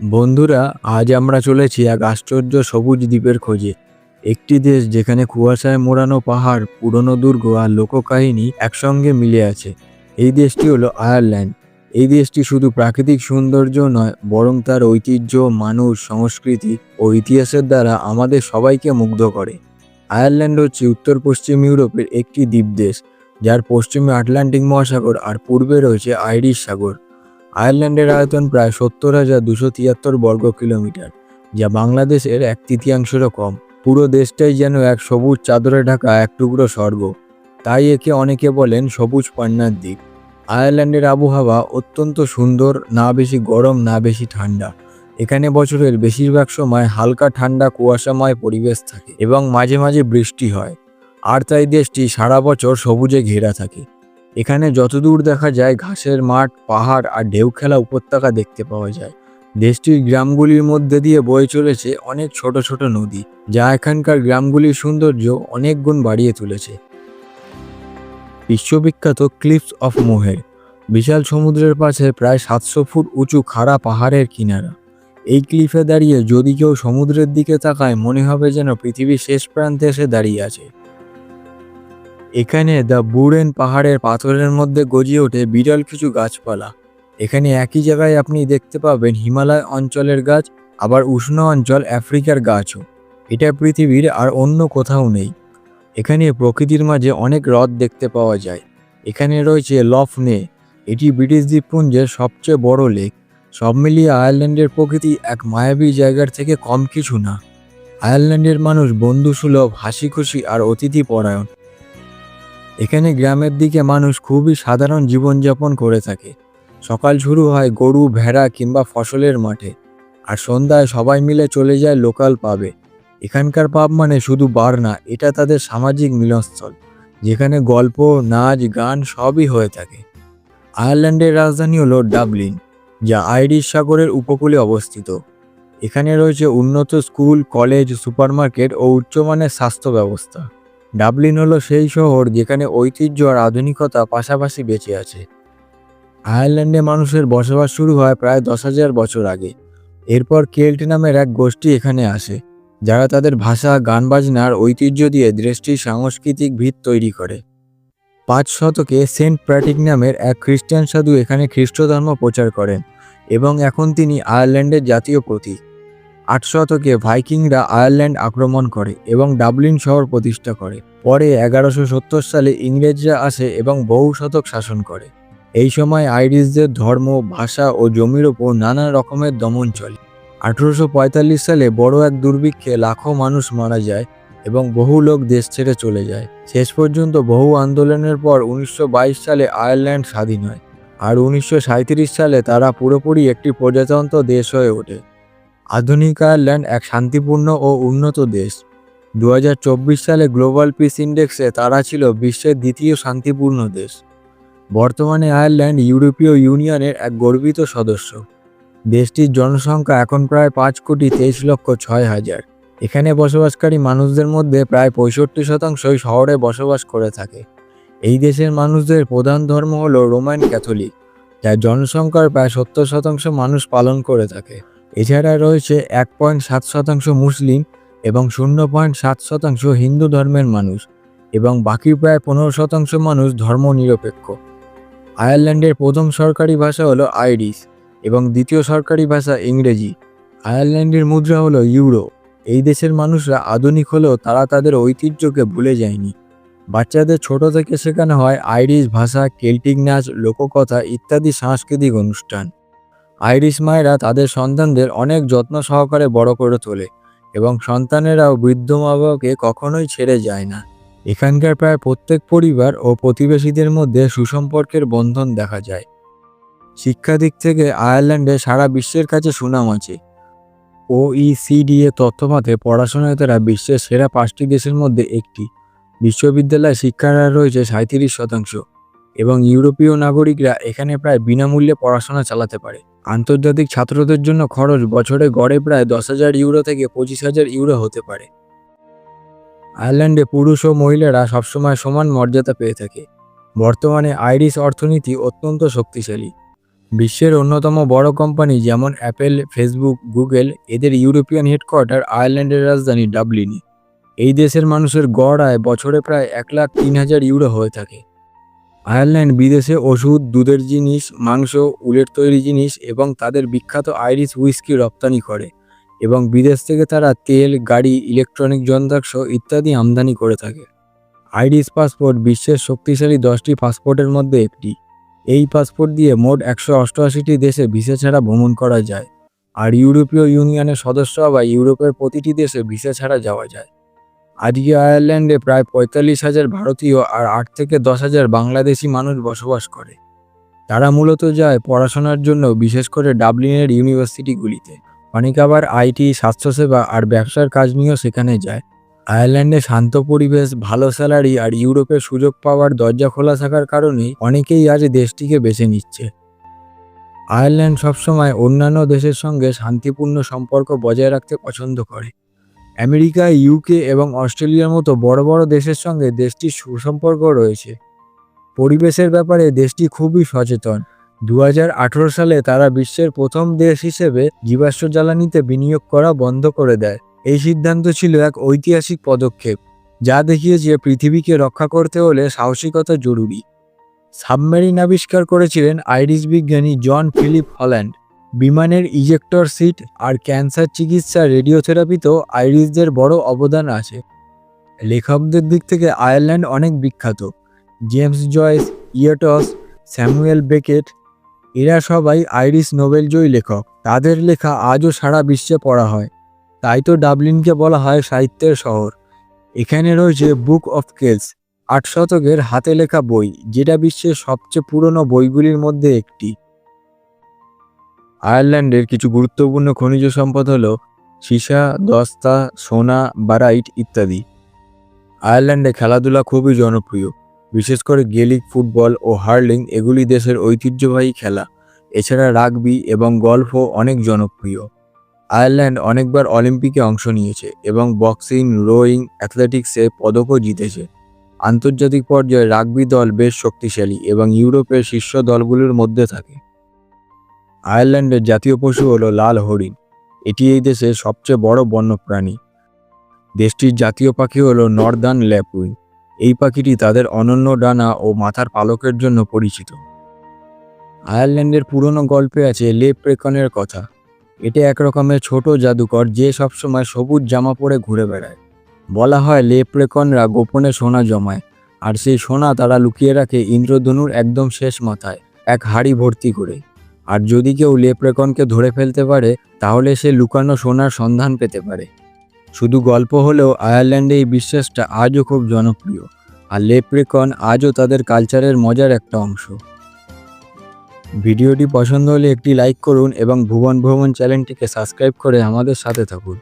বন্ধুরা, আজ আমরা চলেছি এক আশ্চর্য সবুজ দ্বীপের খোঁজে। একটি দেশ যেখানে কুয়াশায় মোড়ানো পাহাড়, পুরনো দুর্গ আর লোককাহিনী একসঙ্গে মিলে আছে। এই দেশটি হলো আয়ারল্যান্ড। এই দেশটি শুধু প্রাকৃতিক সৌন্দর্য নয়, বরং তার ঐতিহ্য, মানুষ, সংস্কৃতি ও ইতিহাসের দ্বারা আমাদের সবাইকে মুগ্ধ করে। আয়ারল্যান্ড হচ্ছে উত্তর পশ্চিম ইউরোপের একটি দ্বীপ দেশ, যার পশ্চিমে আটলান্টিক মহাসাগর আর পূর্বে রয়েছে আইরিশ সাগর। আয়ারল্যান্ডের আয়তন প্রায় সত্তর হাজার দুশো তিয়াত্তর বর্গ কিলোমিটার, যা বাংলাদেশের এক তৃতীয়াংশেরও কম। পুরো দেশটাই যেন এক সবুজ চাদরে ঢাকা এক টুকরো স্বর্গ। তাই একে অনেকে বলেন সবুজ পান্নার দ্বীপ। আয়ারল্যান্ডের আবহাওয়া অত্যন্ত সুন্দর, না বেশি গরম, না বেশি ঠান্ডা। এখানে বছরের বেশিরভাগ সময় হালকা ঠান্ডা, কুয়াশাময় পরিবেশ থাকে এবং মাঝে মাঝে বৃষ্টি হয়। আর তাই দেশটি সারা বছর সবুজে ঘেরা থাকে। এখানে যতদূর দেখা যায় ঘাসের মাঠ, পাহাড় আর ঢেউ খেলা উপত্যকা দেখতে পাওয়া যায়। দেশটির গ্রামগুলির মধ্যে দিয়ে বয়ে চলেছে অনেক ছোট ছোট নদী, যা এখানকার গ্রামগুলির সৌন্দর্য অনেক গুণ বাড়িয়ে তুলেছে। বিশ্ববিখ্যাত ক্লিফস অফ মোহের, বিশাল সমুদ্রের পাশে প্রায় সাতশো ফুট উঁচু খাড়া পাহাড়ের কিনারা। এই ক্লিফে দাঁড়িয়ে যদি কেউ সমুদ্রের দিকে তাকায়, মনে হবে যেন পৃথিবীর শেষ প্রান্তে এসে দাঁড়িয়ে আছে। এখানে দ্য বুরেন পাহাড়ের পাথরের মধ্যে গজিয়ে ওঠে বিরল কিছু গাছপালা। এখানে একই জায়গায় আপনি দেখতে পাবেন হিমালয় অঞ্চলের গাছ, আবার উষ্ণ অঞ্চল আফ্রিকার গাছও। এটা পৃথিবীর আর অন্য কোথাও নেই। এখানে প্রকৃতির মাঝে অনেক হ্রদ দেখতে পাওয়া যায়। এখানে রয়েছে লফনে এটি ব্রিটিশ দ্বীপপুঞ্জের সবচেয়ে বড় লেক। সব মিলিয়ে আয়ারল্যান্ডের প্রকৃতি এক মায়াবী জায়গার থেকে কম কিছু না। আয়ারল্যান্ডের মানুষ বন্ধুসুলভ হাসি খুশি আর অতিথি পরায়ণ। এখানে গ্রামের দিকে মানুষ খুবই সাধারণ জীবনযাপন করে থাকে। সকাল শুরু হয় গরু, ভেড়া কিংবা ফসলের মাঠে, আর সন্ধ্যায় সবাই মিলে চলে যায় লোকাল পাবে। এখানকার পাব মানে শুধু বার না, এটা তাদের সামাজিক মিলনস্থল, যেখানে গল্প, নাচ, গান সবই হয়ে থাকে। আয়ারল্যান্ডের রাজধানী হলো ডাবলিন, যা আইরিশ সাগরের উপকূলে অবস্থিত। এখানে রয়েছে উন্নত স্কুল, কলেজ, সুপারমার্কেট ও উচ্চমানের স্বাস্থ্য ব্যবস্থা। ডাবলিন হলো সেই শহর যেখানে ঐতিহ্য আর আধুনিকতা পাশাপাশি বেঁচে আছে। আয়ারল্যান্ডে মানুষের বসবাস শুরু হয় প্রায় দশ হাজার বছর আগে। এরপর কেল্ট নামের এক গোষ্ঠী এখানে আসে, যারা তাদের ভাষা, গান বাজনার ঐতিহ্য দিয়ে দেশটির সাংস্কৃতিক ভিত তৈরি করে। পাঁচ শতকে সেন্ট প্র্যাটিক নামের এক খ্রিস্টান সাধু এখানে খ্রিস্ট ধর্ম প্রচার করেন এবং এখন তিনি আয়ারল্যান্ডের জাতীয় প্রতীক। আট শতকে ভাইকিংরা আয়ারল্যান্ড আক্রমণ করে এবং ডাবলিন শহর প্রতিষ্ঠা করে। পরে এগারোশো সত্তর সালে ইংরেজরা আসে এবং বহু শতক শাসন করে। এই সময় আইরিশদের ধর্ম, ভাষা ও জমির ওপর নানা রকমের দমন চলে। আঠেরোশো পঁয়তাল্লিশ সালে বড় এক দুর্ভিক্ষে লাখো মানুষ মারা যায় এবং বহু লোক দেশ ছেড়ে চলে যায়। শেষ পর্যন্ত বহু আন্দোলনের পর উনিশশো বাইশ সালে আয়ারল্যান্ড স্বাধীন হয়। আর উনিশশো সাঁইত্রিশ সালে তারা পুরোপুরি একটি প্রজাতন্ত্র দেশ হয়ে ওঠে। আধুনিক আয়ারল্যান্ড এক শান্তিপূর্ণ ও উন্নত দেশ। দু হাজার চব্বিশ সালে গ্লোবাল পিস ইন্ডেক্সে তারা ছিল বিশ্বের দ্বিতীয় শান্তিপূর্ণ দেশ। বর্তমানে আয়ারল্যান্ড ইউরোপীয় ইউনিয়নের এক গর্বিত সদস্য। দেশটির জনসংখ্যা এখন প্রায় পাঁচ কোটি তেইশ লক্ষ ছয় হাজার। এখানে বসবাসকারী মানুষদের মধ্যে প্রায় পঁয়ষট্টি শতাংশই শহরে বসবাস করে থাকে। এই দেশের মানুষদের প্রধান ধর্ম হল রোমান ক্যাথলিক, যার জনসংখ্যার প্রায় সত্তর শতাংশ মানুষ পালন করে থাকে। এছাড়া রয়েছে এক পয়েন্ট সাত শতাংশ মুসলিম এবং শূন্য পয়েন্ট সাত শতাংশ হিন্দু ধর্মের মানুষ এবং বাকি প্রায় পনেরো শতাংশ মানুষ ধর্মনিরপেক্ষ। আয়ারল্যান্ডের প্রথম সরকারি ভাষা হলো আইরিশ এবং দ্বিতীয় সরকারি ভাষা ইংরেজি। আয়ারল্যান্ডের মুদ্রা হলো ইউরো। এই দেশের মানুষরা আধুনিক হলেও তারা তাদের ঐতিহ্যকে ভুলে যায়নি। বাচ্চাদের ছোট থেকে শেখানো হয় আইরিশ ভাষা, কেল্টিক নাচ, লোককথা ইত্যাদি সাংস্কৃতিক অনুষ্ঠান। আইরিশ মায়েরা তাদের সন্তানদের অনেক যত্ন সহকারে বড় করে তোলে এবং সন্তানেরাও বৃদ্ধ মা বাবাকে কখনোই ছেড়ে যায় না। এখানকার প্রায় প্রত্যেক পরিবার ও প্রতিবেশীদের মধ্যে সুসম্পর্কের বন্ধন দেখা যায়। শিক্ষা দিক থেকে আয়ারল্যান্ডে সারা বিশ্বের কাছে সুনাম আছে। ওইসিডি এর তথ্যমতে পড়াশোনায় তারা বিশ্বের সেরা পাঁচটি দেশের মধ্যে একটি। বিশ্ববিদ্যালয় শিক্ষার হার রয়েছে সাঁত্রিশ শতাংশ। এবং ইউরোপীয় নাগরিকরা এখানে প্রায় বিনামূল্যে পড়াশোনা চালাতে পারে। আন্তর্জাতিক ছাত্রদের জন্য খরচ বছরে গড়ে প্রায় দশ হাজার ইউরো থেকে পঁচিশ হাজার ইউরো হতে পারে। আয়ারল্যান্ডে পুরুষ ও মহিলারা সবসময় সমান মর্যাদা পেয়ে থাকে। বর্তমানে আইরিশ অর্থনীতি অত্যন্ত শক্তিশালী। বিশ্বের অন্যতম বড় কোম্পানি যেমন অ্যাপেল, ফেসবুক, গুগল, এদের ইউরোপিয়ান হেডকোয়ার্টার আয়ারল্যান্ডের রাজধানী ডাবলিনে। এই দেশের মানুষের গড় আয় বছরে প্রায় এক লাখ তিন হাজার ইউরো হয়ে থাকে। আয়ারল্যান্ড বিদেশে ওষুধ, দুধের জিনিস, মাংস, উলের তৈরি জিনিস এবং তাদের বিখ্যাত আইরিশ হুইস্কি রপ্তানি করে এবং বিদেশ থেকে তারা তেল, গাড়ি, ইলেকট্রনিক যন্ত্রাংশ ইত্যাদি আমদানি করে থাকে। আইরিশ পাসপোর্ট বিশ্বের শক্তিশালী দশটি পাসপোর্টের মধ্যে একটি। এই পাসপোর্ট দিয়ে মোট একশো অষ্টআশিটি দেশে ভিসা ছাড়া ভ্রমণ করা যায়। আর ইউরোপীয় ইউনিয়নের সদস্য বা ইউরোপের প্রতিটি দেশে ভিসা ছাড়া যাওয়া যায়। আজকে আয়ারল্যান্ডে প্রায় পঁয়তাল্লিশ হাজার ভারতীয় আর আট থেকে দশ হাজার বাংলাদেশি মানুষ বসবাস করে। তারা মূলত যায় পড়াশোনার জন্য, বিশেষ করে ডাবলিনের ইউনিভার্সিটিগুলিতে। অনেক আবার আইটি স্বাস্থ্যসেবা আর ব্যবসার কাজ নিয়েও সেখানে যায়। আয়ারল্যান্ডে শান্ত পরিবেশ, ভালো স্যালারি আর ইউরোপের সুযোগ পাওয়ার দরজা খোলা থাকার কারণেই অনেকেই আজ দেশটিকে বেছে নিচ্ছে। আয়ারল্যান্ড সবসময় অন্যান্য দেশের সঙ্গে শান্তিপূর্ণ সম্পর্ক বজায় রাখতে পছন্দ করে। আমেরিকা ইউকে এবং অস্ট্রেলিয়ার মতো বড় বড় দেশের সঙ্গে দেশটির সুসম্পর্ক রয়েছে। পরিবেশের ব্যাপারে দেশটি খুবই সচেতন। দু হাজার আঠারো সালে তারা বিশ্বের প্রথম দেশ হিসেবে জীবাশ্ম জ্বালানিতে বিনিয়োগ করা বন্ধ করে দেয়। এই সিদ্ধান্ত ছিল এক ঐতিহাসিক পদক্ষেপ, যা দেখিয়েছে পৃথিবীকে রক্ষা করতে হলে সাহসিকতা জরুরি। সাবমেরিন আবিষ্কার করেছিলেন আইরিশ বিজ্ঞানী জন ফিলিপ হল্যান্ড। বিমানের ইজেক্টর সিট আর ক্যান্সার চিকিৎসা রেডিওথেরাপিতেও আইরিশদের বড় অবদান আছে। লেখকদের দিক থেকে আয়ারল্যান্ড অনেক বিখ্যাত। James Joyce, Yeats, Samuel Beckett, এরা সবাই আইরিশ নোবেলজয়ী লেখক। তাদের লেখা আজও সারা বিশ্বে পড়া হয়। তাই তো ডাবলিনকে বলা হয় সাহিত্যের শহর। এখানে রয়েছে বুক অফ কেলস, আট শতকের হাতে লেখা বই, যেটা বিশ্বের সবচেয়ে পুরনো বইগুলির মধ্যে একটি। আয়ারল্যান্ডের কিছু গুরুত্বপূর্ণ খনিজ সম্পদ হল সীসা, দস্তা, সোনা, বারাইট ইত্যাদি। আয়ারল্যান্ডে খেলাধুলা খুবই জনপ্রিয়। বিশেষ করে গেলিক ফুটবল ও হার্লিং এগুলি দেশের ঐতিহ্যবাহী খেলা। এছাড়া রাগবি এবং গল্ফও অনেক জনপ্রিয়। আয়ারল্যান্ড অনেকবার অলিম্পিকে অংশ নিয়েছে এবং বক্সিং, রোয়িং, অ্যাথলেটিক্সে পদকও জিতেছে। আন্তর্জাতিক পর্যায়ে রাগবি দল বেশ শক্তিশালী এবং ইউরোপের শীর্ষ দলগুলোর মধ্যে থাকে। আয়ারল্যান্ডের জাতীয় পশু হলো লাল হরিণ। এটি এই দেশের সবচেয়ে বড় বন্যপ্রাণী। দেশটির জাতীয় পাখি হলো নর্দার্ন ল্যাপুইন এই পাখিটি তাদের অনন্য ডানা ও মাথার পালকের জন্য পরিচিত। আয়ারল্যান্ডের পুরনো গল্পে আছে লেপ্রেকনের কথা। এটা এক রকমের ছোট জাদুকর যে সবসময় সবুজ জামা পরে ঘুরে বেড়ায়। বলা হয় লেপ্রেকনরা গোপনে সোনা জমায়, আর সেই সোনা তারা লুকিয়ে রাখে ইন্দ্রধনুর একদম শেষ মাথায়, এক হাড়ি ভর্তি করে। আর যদি কেউ লেপ্রেকনকে ধরে ফেলতে পারে, তাহলে সে লুকানো সোনার সন্ধান পেতে পারে। শুধু গল্প হলেও আয়ারল্যান্ডে এই বিশ্বাসটা আজও খুব জনপ্রিয়, আর লেপ্রেকন আজও তাদের কালচারের মজার একটা অংশ। ভিডিওটি পছন্দ হলে একটি লাইক করুন এবং ভুবন ভ্রমণ চ্যানেলটিকে সাবস্ক্রাইব করে আমাদের সাথে থাকুন।